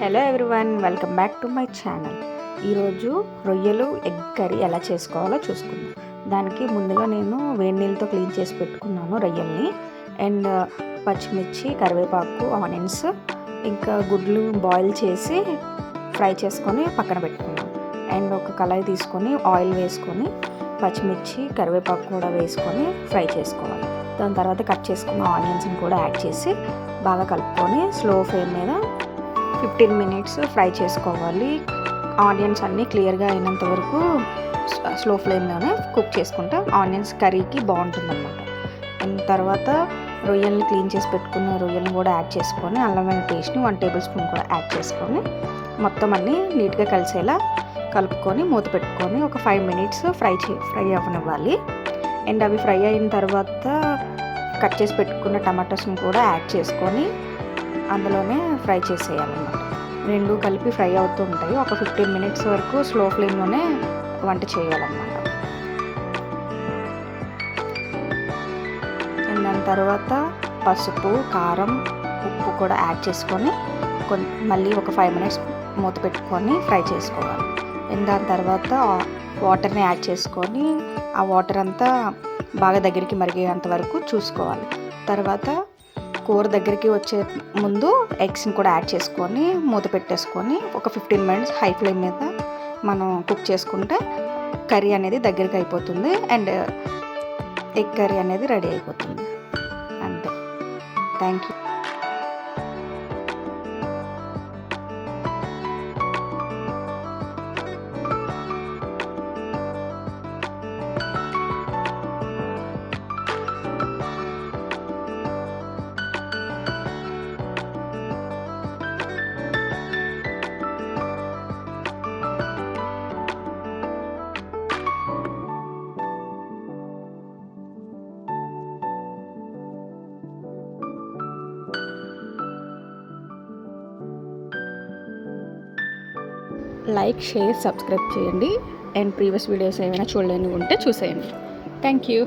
Hello everyone welcome back to my channel. ఈరోజు రొయ్యలు egg curry ఎలా చేసుకోవాలో చూసుకుందాం. దానికి ముందుగా నేను వేడి నీళ్ళతో క్లీన్ చేసి పెట్టుకున్నాను రొయ్యల్ని. అండ్ పచ్చిమిర్చి కరివేపాకు ఆనియన్స్ ఇంకా గుడ్లు బాయిల్ చేసి ఫ్రై చేసుకొని పక్కన పెట్టుకున్నాను. అండ్ ఒక కళాయి తీసుకొని ఆయిల్ వేసుకొని పచ్చిమిర్చి కరివేపాకు కూడా వేసుకొని ఫ్రై చేసుకోవాలి. దాని తర్వాత కట్ చేసుకున్న ఆనియన్స్ని కూడా యాడ్ చేసి బాగా కలుపుకొని స్లో ఫ్లేమ్ మీద ఫిఫ్టీన్ మినిట్స్ ఫ్రై చేసుకోవాలి. ఆనియన్స్ అన్నీ క్లియర్గా అయినంత వరకు స్లో ఫ్లేమ్లోనే కుక్ చేసుకుంటే ఆనియన్స్ కర్రీకి బాగుంటుందన్నమాట. అండ్ తర్వాత రొయ్యల్ని క్లీన్ చేసి పెట్టుకున్న రొయ్యల్ని కూడా యాడ్ చేసుకొని అల్లం వెల్లుల్లి పేస్ట్ని వన్ టేబుల్ స్పూన్ కూడా యాడ్ చేసుకొని మొత్తం అన్నీ నీట్గా కలిసేలా కలుపుకొని మూత పెట్టుకొని ఒక ఫైవ్ మినిట్స్ ఫ్రై చే ఫ్రై అవ్వనివ్వాలి అండ్ అవి ఫ్రై అయిన తర్వాత కట్ చేసి పెట్టుకున్న టమాటోస్ని కూడా యాడ్ చేసుకొని అందులోనే ఫ్రై చేసేయాలన్నమాట. రెండు కలిపి ఫ్రై అవుతూ ఉంటాయి. ఒక ఫిఫ్టీన్ మినిట్స్ వరకు స్లో ఫ్లేమ్లోనే వంట చేయాలన్నమాట. దాని తర్వాత పసుపు కారం ఉప్పు కూడా యాడ్ చేసుకొని మళ్ళీ ఒక ఫైవ్ మినిట్స్ మూత పెట్టుకొని ఫ్రై చేసుకోవాలి. దాని తర్వాత వాటర్ని యాడ్ చేసుకొని ఆ వాటర్ అంతా బాగా దగ్గరికి మరిగేంత వరకు చూసుకోవాలి. తర్వాత కూర దగ్గరికి వచ్చే ముందు ఎగ్స్ని కూడా యాడ్ చేసుకొని మూత పెట్టేసుకొని ఒక ఫిఫ్టీన్ మినిట్స్ హై ఫ్లేమ్ మీద మనం కుక్ చేసుకుంటే కర్రీ అనేది దగ్గరికి అయిపోతుంది అండ్ ఎగ్ కర్రీ అనేది రెడీ అయిపోతుంది. అంతే. Thank you like share subscribe చేయండి. అండ్ ప్రీవియస్ వీడియోస్ ఏమైనా చూడలేని ఉంటే చూసేయండి. Thank you.